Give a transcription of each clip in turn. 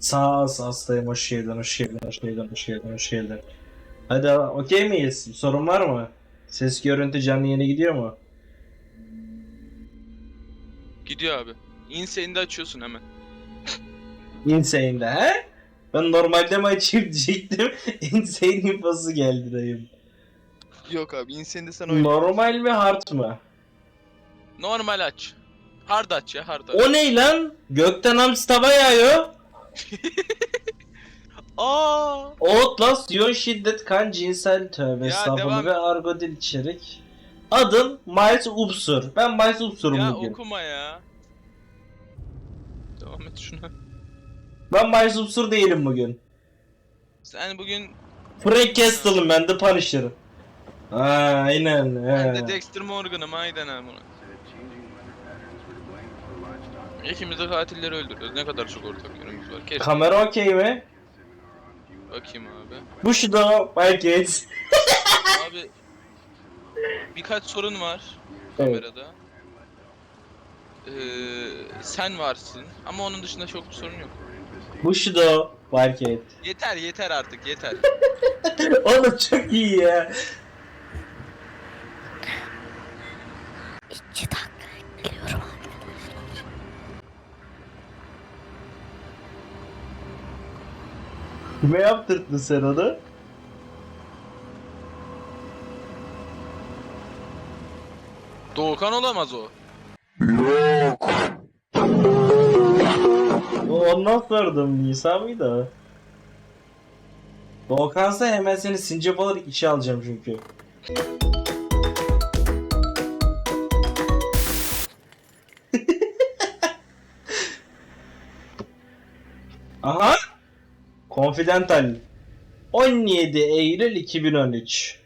Sağ hastayım hoş geldin hoş geldin hoş geldin hoş geldin hoş geldin. Hadi okey miyiz? Sorun var mı? Ses görüntü canlı yeni gidiyor mu? Gidiyor abi. Insane'de açıyorsun hemen. Insane'de he? Ben normalde mi açayım diyecektim. Insane infosu geldi dayım. Yok abi Insane'de sen oyna. Normal mi hard mı? Normal aç. Hard aç ya hard aç. O ne lan? Gökten hamsi tava yağıyor. Aa! Outlast, Yon Şiddet, Kan, Cinsel, Tövbe Ya Estağfurullah devam. ve Argo Dil içerik. Adın Miles Upsur. Ben Miles Upsur'um Ya bugün. okuma ya. Devam et şuna. Ben Miles Upsur değilim bugün. Sen bugün Frank Castle'ım ben The Punisher'ım. Aa, aynen. ben he. de Dexter Morgan'ım aynen bunu. İkimiz de katilleri öldürüyoruz. Ne kadar çok ortak yönümüz var. Kes. Kamera okey mi? Bakayım abi. Bu şu da Wildcats. Abi birkaç sorun var Evet. kamerada. Ee, sen varsın ama onun dışında çok bir sorun yok. Bu şu da Wildcat. Yeter yeter artık yeter. Oğlum çok iyi ya. İki dakika geliyorum Kime yaptırdın sen onu? Doğukan olamaz o. O ondan sordum. Nisa mıydı o? Doğukansa hemen seni sincap olarak işe alacağım çünkü. Aha! Confidential. 17 Eylül 2013.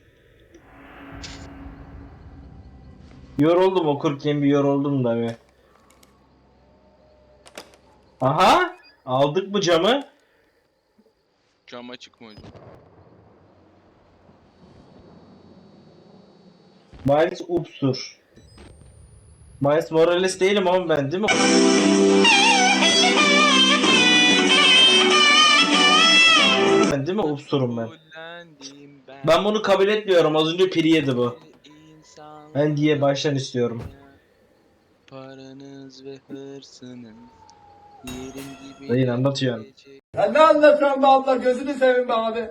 Yoruldum okurken bir yoruldum da bir. Aha! Aldık mı camı? Cam açık mı hocam? Miles Upsur. Miles Morales değilim ama ben değil mi? Değil mi Upsur'um ben. Ben. Bunu kabul etmiyorum. Az önce piri yedi bu. Ben diye baştan istiyorum. Paranız ve hırsınız yerin gibi. Dayın anlatıyorsun. Ya ne anlatıyorsun be abla gözünü seveyim be abi.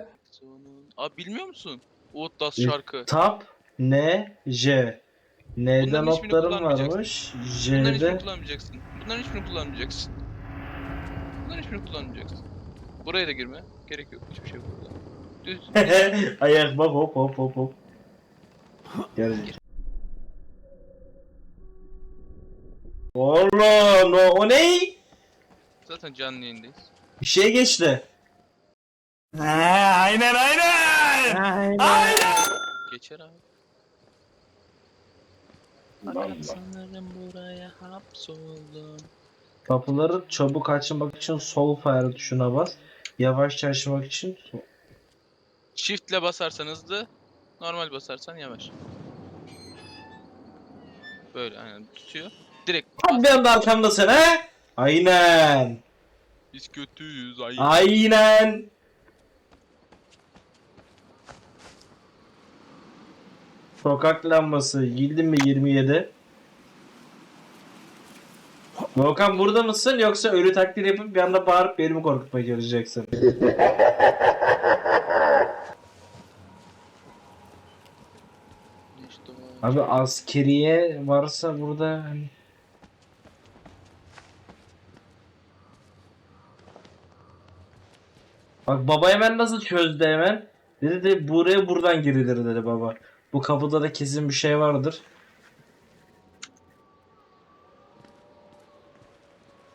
Abi bilmiyor musun? Outlast E, şarkı. Tap N J. N'de Bunların hiçbirini notlarım varmış. Bunların hiçbirini J'de kullanmayacaksın. Bunların hiçbirini kullanmayacaksın. Bunların hiçbirini kullanmayacaksın. Buraya da girme. Gerek yok. Hiçbir şey burada. Düz. Ayak bak hop hop hop hop. Gelecek. Allah no o ne? Zaten canlı yayındayız. Bir şey geçti. Geçer abi. Fakat sanırım buraya hapsoldum. Kapıları çabuk açmak için sol fare tuşuna bas. Yavaşça açmak için. Shift'le basarsan hızlı, normal basarsan yavaş. Böyle aynen tutuyor. Direkt Abi bir anda arkamdasın he? Aynen. biz kötüyüz ay. Aynen. Sokak lambası. Gildin mi 27? Volkan burada mısın yoksa ölü takdir yapıp bir anda bağırıp beni mi korkutmaya çalışacaksın? İşte o. Abi askeriye varsa burada hani... Bak baba hemen nasıl çözdü hemen. Dedi de buraya buradan girilir dedi baba. Bu kapıda da kesin bir şey vardır.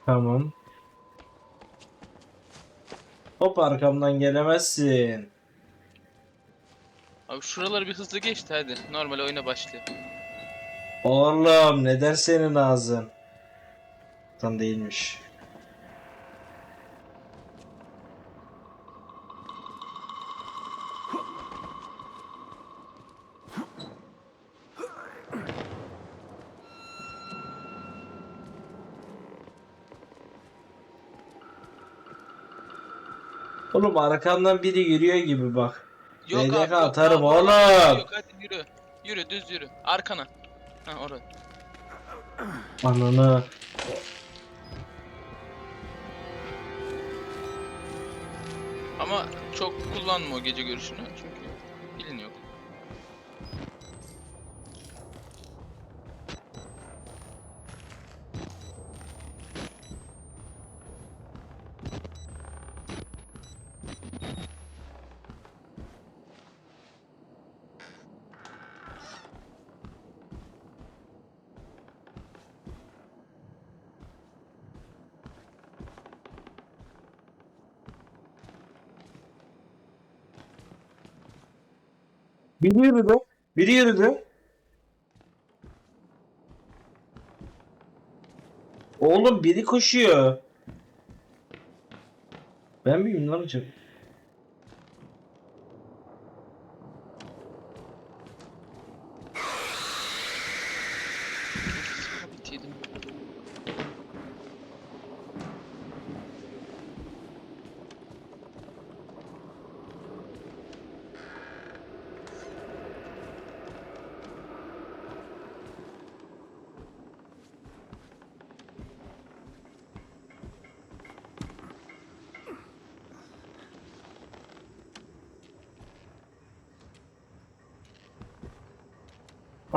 Tamam. Hop arkamdan gelemezsin. Abi şuraları bir hızlı geçti hadi. Normal oyuna başlayalım. Oğlum ne der senin ağzın? Tam değilmiş. Oğlum arkandan biri yürüyor gibi bak. Yok BDK abi yok, atarım tamam, oğlum. Yok hadi yürü. Yürü düz yürü. Arkana. Ha orada. Ananı. Ama çok kullanma o gece görüşünü çünkü bilin Biri yürüdü. Biri yürüdü. Oğlum biri koşuyor. Ben miyim lan acaba?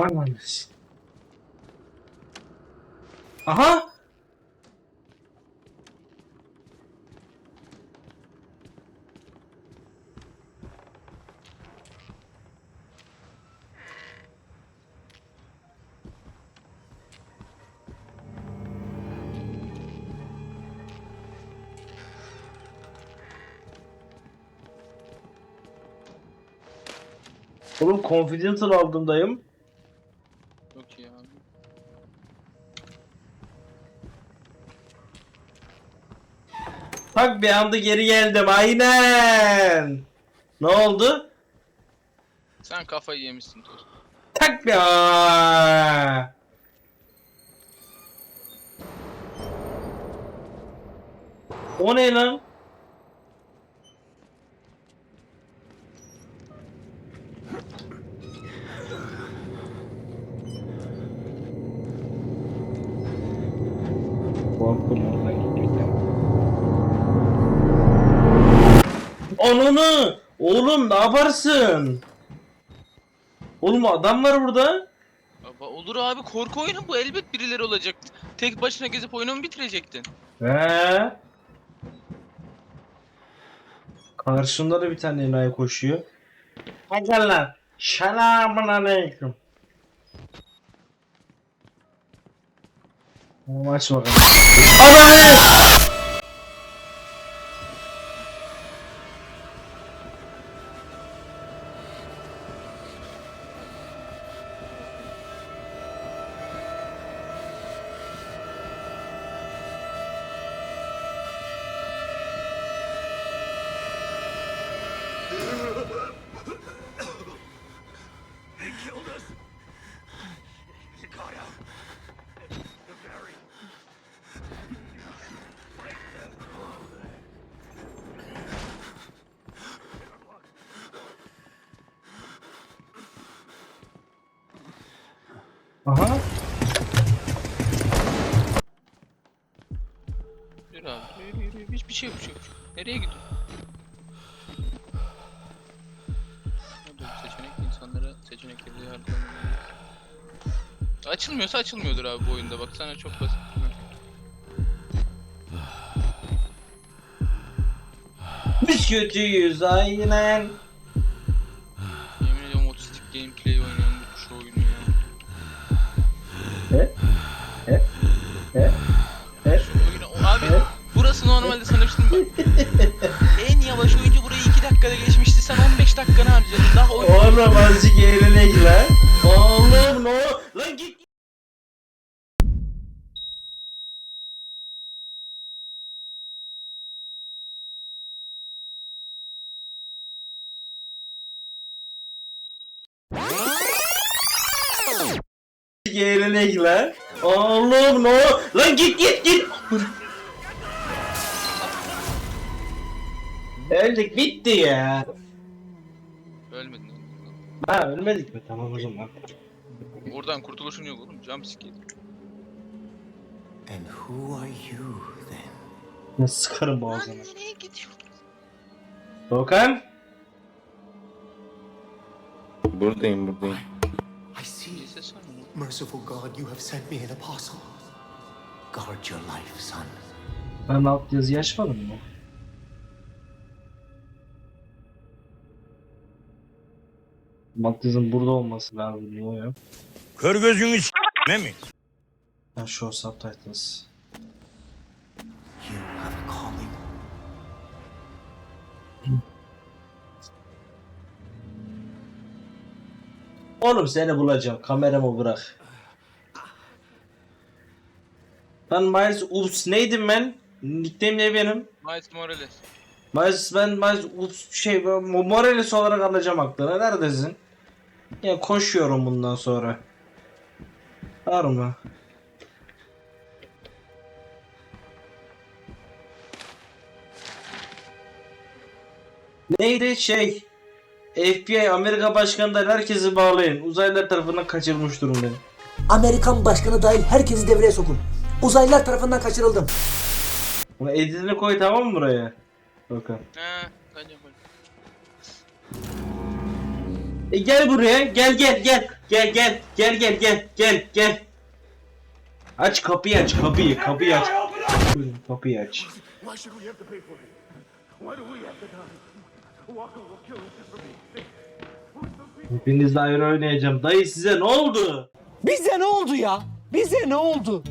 Anlamış. Aha! Oğlum Confidential aldım Bak bir anda geri geldim aynen. Ne oldu? Sen kafayı yemişsin tost. Tak bir Aa! O ne lan? Ananı! Oğlum ne yaparsın? Oğlum adam var burada. Baba olur abi korku oyunu bu elbet birileri olacak. Tek başına gezip oyunu bitirecektin? He. Karşımda da bir tane enayi koşuyor. Hadi lan. Selamun aleyküm. Tamam aç bakalım. Ananı! Aha. Yürü abi yürü yürü yürü. Hiçbir şey yok bir şey yok. Nereye gidiyorsun? Hadi seçenek insanlara seçenekleri harcamıyor. Açılmıyorsa açılmıyordur abi bu oyunda bak sana çok basit. Biz kötüyüz aynen. Yemin ediyorum otistik gameplay oynayan bu şu oyunu ya. He? He? He? Şu oyunu o- abi burası normalde sanırsın bak. en yavaş oyuncu burayı 2 dakikada geçmişti sen 15 dakikanı harcadın daha oyun. Oğlum azıcık eğlenek lan. Oğlum ne Lan. Oğlum ne o- Lan git git git. Öldük bitti ya. Ölmedin. Ha ölmedik mi? Tamam o zaman. Oradan kurtuluşun yok oğlum. Jumpscare. And who are you then? Ne sıkarım boğazına. nereye gidiyorsun? Doğukan. Buradayım buradayım. I see. Merciful God, you have sent me an apostle. Guard your life, son. Ben alt yazı açmadım mı? Yazının burada olması lazım. Niye o ya? Kör gözünü s**me mi? Ha show subtitles. Oğlum seni bulacağım. Kameramı bırak. Ben Miles Ups neydim ben? Nickname ne benim? Miles Morales. Miles ben Miles Ups şey ben Morales olarak alacağım aklına. Neredesin? Ya koşuyorum bundan sonra. Var mı? Neydi şey? FBI Amerika başkanı herkesi bağlayın. Uzaylılar tarafından kaçırmış durumdayım. Amerikan başkanı dahil herkesi devreye sokun. Uzaylılar tarafından kaçırıldım. Bunu editini koy tamam mı buraya? Bakın. E gel buraya. Gel gel gel. Gel gel. Gel gel gel. Gel gel. Aç kapıyı aç kapıyı kapıyı aç. Kapıyı aç. Why should we have to pay for it? Why do we have to die? Hepinizle ayrı oynayacağım. Dayı size ne oldu? Bize ne oldu ya? Bize ne oldu?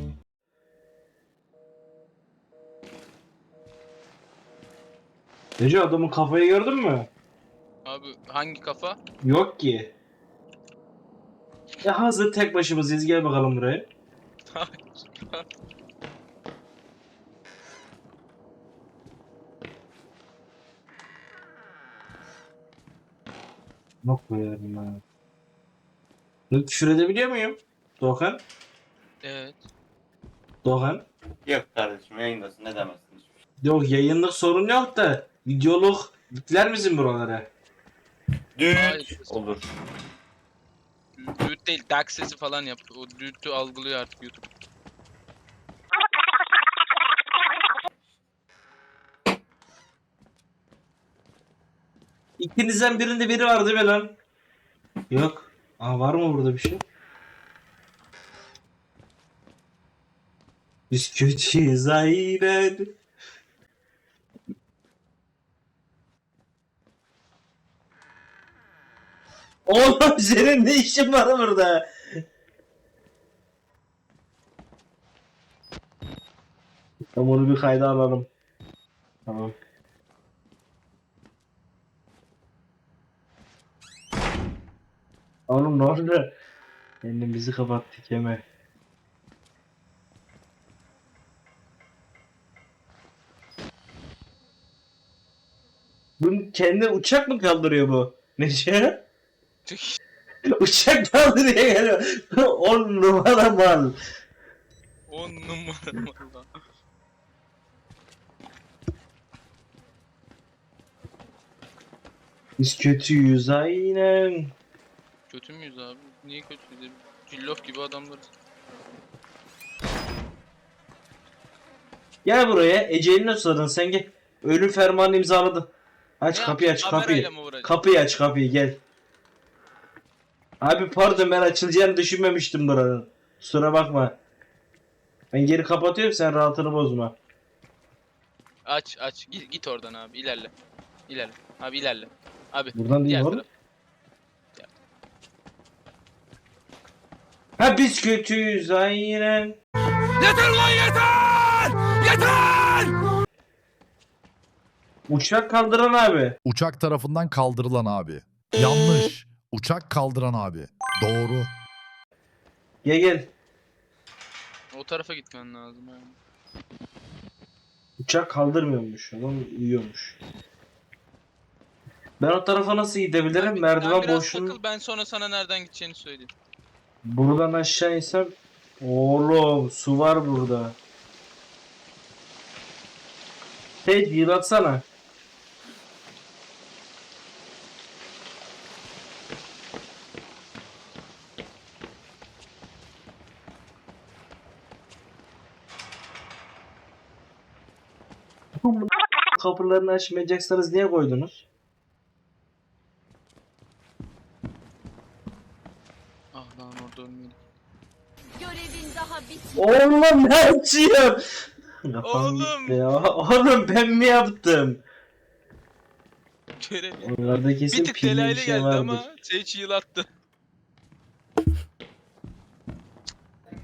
Nece adamın kafayı gördün mü? Abi hangi kafa? Yok ki. Ya hazır tek başımızız gel bakalım buraya. Yok koyarım ben. Bunu küfür edebiliyor muyum? Doğan? evet. Doğan? Yok kardeşim yayındasın ne demezsin hiçbir şey. Yok yayınlık sorun yok da videoluk yükler misin buralara? Hayır. olur. Düğüt değil, dark sesi falan yap. O düğütü algılıyor artık YouTube. İkinizden birinde biri var değil mi lan? Yok. Aa var mı burada bir şey? Biz kötüyüz aynen. Oğlum senin ne işin var burada? Tamam onu bir kayda alalım. Tamam. Oğlum ne oldu? Elimizi kapattık yeme. Bunun kendi uçak mı kaldırıyor bu? Neşe? uçak kaldırıyor geliyor. On numara mal. 10 numara valla. Biz kötüyüz aynen. Kötü müyüz abi? Niye kötüyüz? Cillof gibi adamlarız. Gel buraya. Eceline susadın sen gel. Ölüm fermanını imzaladın. Aç Ne kapıyı aç yapacağım? kapıyı. Kamerayla mı vuracağım? Kapıyı aç kapıyı gel. Abi pardon ben açılacağını düşünmemiştim buranın. Kusura bakma. Ben geri kapatıyorum sen rahatını bozma. Aç aç. Git, git oradan abi. ilerle. İlerle. Abi ilerle. Abi. Buradan değil diğer oğlum. taraf. Biz kötüyüz aynen. Yeter lan yeter! Yeter! Uçak kaldıran abi. Uçak tarafından kaldırılan abi. Yanlış. Uçak kaldıran abi. Doğru. Gel gel. O tarafa gitmen lazım yani. Uçak kaldırmıyormuş. Adam uyuyormuş. Ben o tarafa nasıl gidebilirim? Merdiven sen biraz boşluğunu... takıl ben sonra sana nereden gideceğini söyleyeyim. Buradan aşağı insem oğlum su var burada. Ted yılatsana. Kapılarını açmayacaksanız niye koydunuz? Oğlum ne açıyor? Oğlum. Ya. Oğlum ben mi yaptım? Görev. Onlarda kesin Bir tık pilli bir delaylı şey geldi vardır. ama Sage heal attı.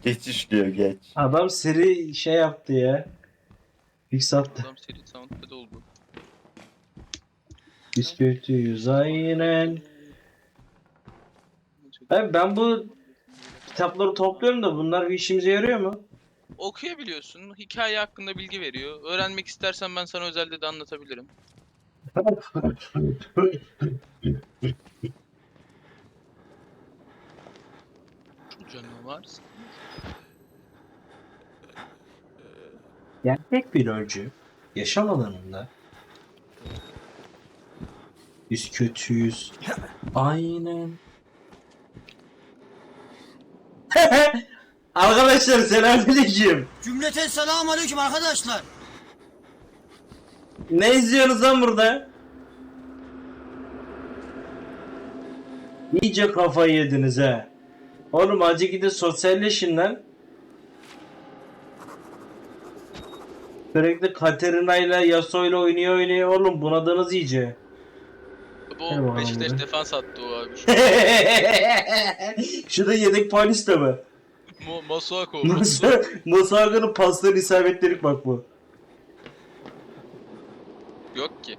Geç diyor geç. Adam seri şey yaptı ya. Fix attı. Adam seri soundpad oldu. Biz kötüyüz aynen. Ben, ben bu kitapları topluyorum da bunlar bir işimize yarıyor mu? Okuyabiliyorsun. Hikaye hakkında bilgi veriyor. Öğrenmek istersen ben sana özelde de anlatabilirim. Canavar. Gerçek bir öncü yaşam alanında biz kötüyüz. Aynen. Arkadaşlar selamünaleyküm. Cümleten selamun aleyküm arkadaşlar. Ne izliyorsunuz lan burada? İyice kafayı yediniz ha. Oğlum acı gidin sosyalleşin lan. Sürekli Katerina ile Yasuo ile oynuyor oynuyor oğlum bunadınız iyice. Bu bakalım Beşiktaş buraya. defans attı o abi. Şurada yedek polis de mi? Mo Masuako. Musa Musaga'nın pasları isabetleri bak bu. Yok ki.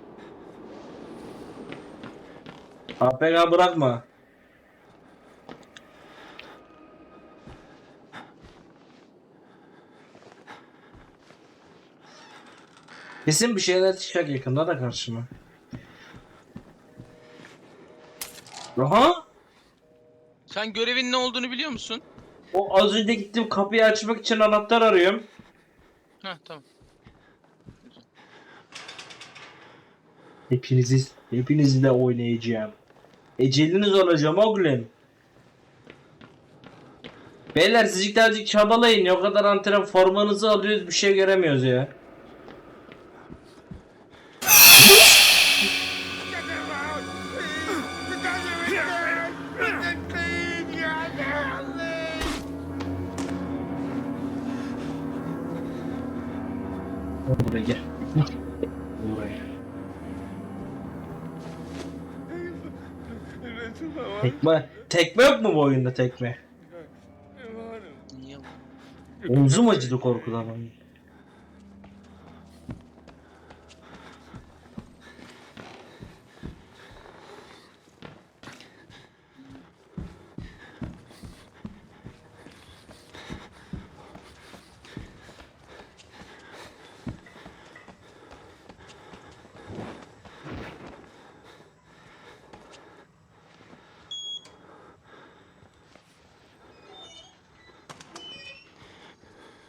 APK bırakma. Kesin bir şeyler çıkacak yakında da karşıma. Aha! Sen görevin ne olduğunu biliyor musun? O az önce gittim kapıyı açmak için anahtar arıyorum. Heh tamam. Hepinizi, hepinizle oynayacağım. Eceliniz olacağım oğlum. Beyler sizcik azıcık çabalayın o kadar antrenman formanızı alıyoruz bir şey göremiyoruz ya. Tekme. Yok mu bu oyunda tekme? Niye? Omzum acıdı korkudan.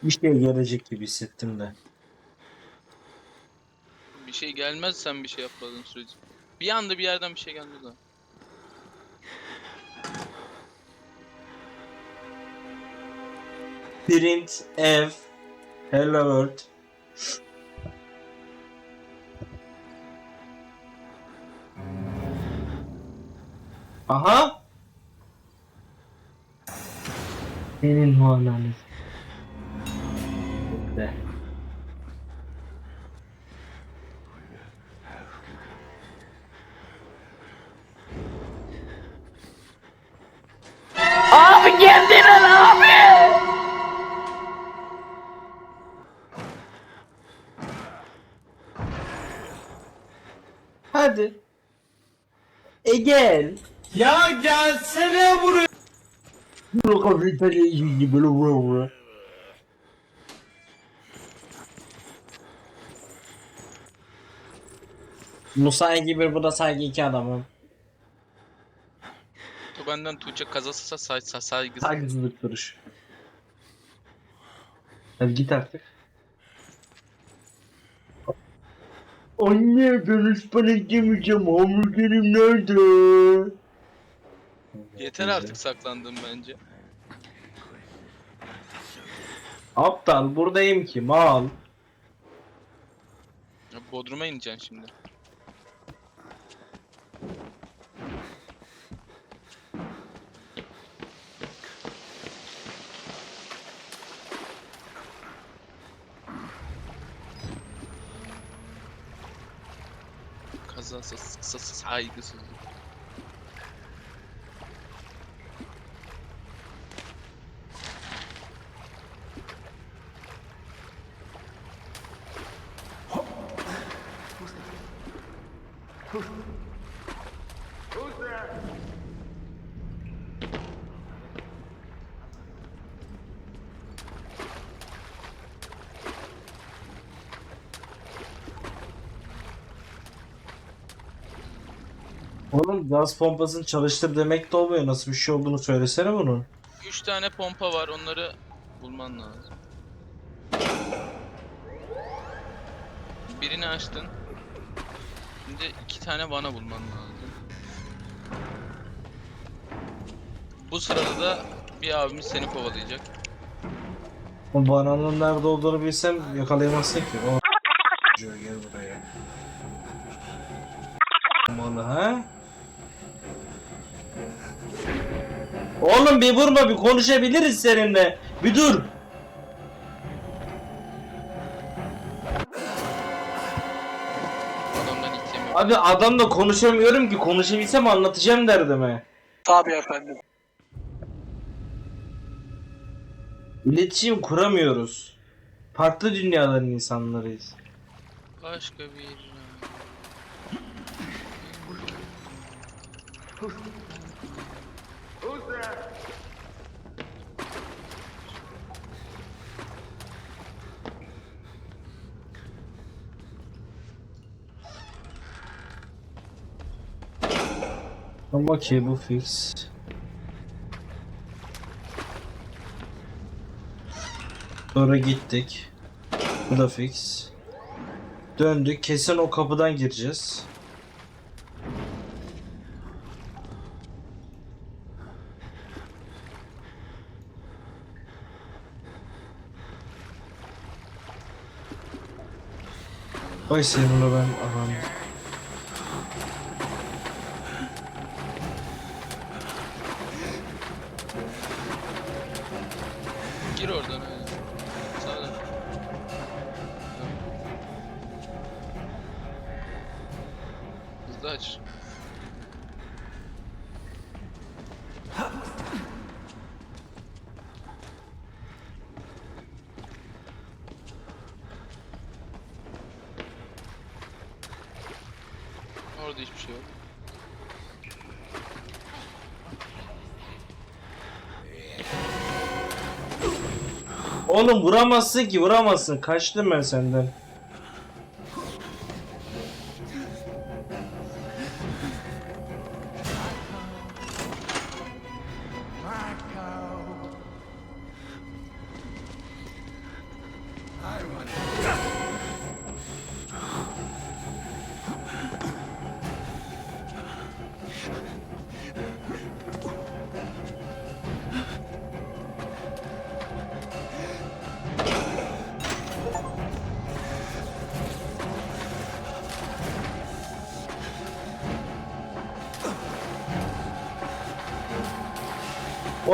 Bir şey gelecek gibi hissettim de. Bir şey gelmez sen bir şey yapmadığın sürece. Bir anda bir yerden bir şey gelmez ha. Print F Hello World Aha Senin muameleniz Hadi. E gel. Ya gelsene buraya. Bu kafayı iyi böyle vura vura. Musa gibi bu da saygı iki adamım. Tu benden Tuğçe kazası say say saygısız. Saygısızlık duruş. Hadi git artık. Anne ben ıspanak yemeyeceğim. Hamburgerim nerede? Yeter artık saklandım bence. Aptal buradayım ki mal. Bodrum'a ineceksin şimdi. Kazasız, kısası saygısızlık. Who's there? Oğlum gaz pompasını çalıştır demek de olmuyor. Nasıl bir şey olduğunu söylesene bunun. 3 tane pompa var onları bulman lazım. Birini açtın. Şimdi iki tane vana bulman lazım. Bu sırada da bir abimiz seni kovalayacak. O bananın nerede olduğunu bilsem yakalayamazsın ki. O gel buraya. Oğlum bir vurma bir konuşabiliriz seninle. Bir dur. Adamdan. Abi adamla konuşamıyorum ki konuşabilsem anlatacağım derdimi. Tabii efendim. İletişim kuramıyoruz. Farklı dünyaların insanlarıyız. Başka bir... Who's there? Ama ki bu fix. Sonra gittik. Bu da fix. Döndük. Kesin o kapıdan gireceğiz. Vay senin o ben aman. Oğlum vuramazsın ki vuramazsın. Kaçtım ben senden.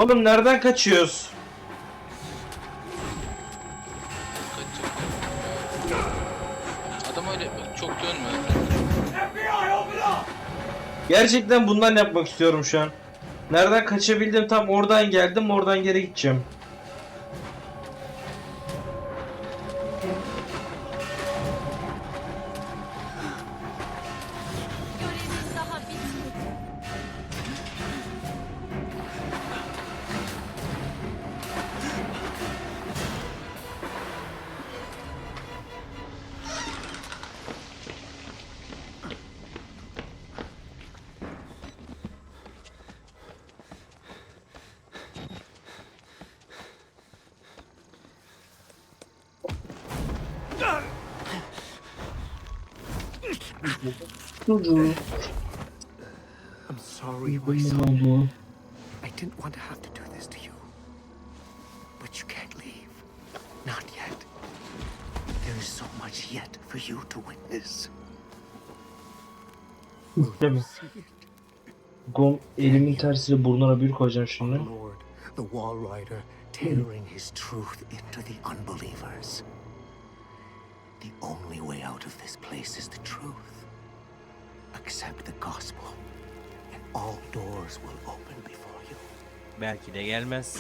Oğlum nereden kaçıyoruz? Adam öyle çok dönme. Gerçekten bundan yapmak istiyorum şu an. Nereden kaçabildim tam oradan geldim oradan geri gideceğim. I'm sorry, my son. I didn't want to have to do this to you. But you can't leave. Not yet. There is so much yet for you to witness. Değil mi? Gom elimin tersiyle burnuna bir koyacağım şimdi. Lord, the Wall Rider tailoring his truth into the unbelievers. The only way out of this place is the truth. Accept the gospel, and all doors will open before you. Belki de gelmez.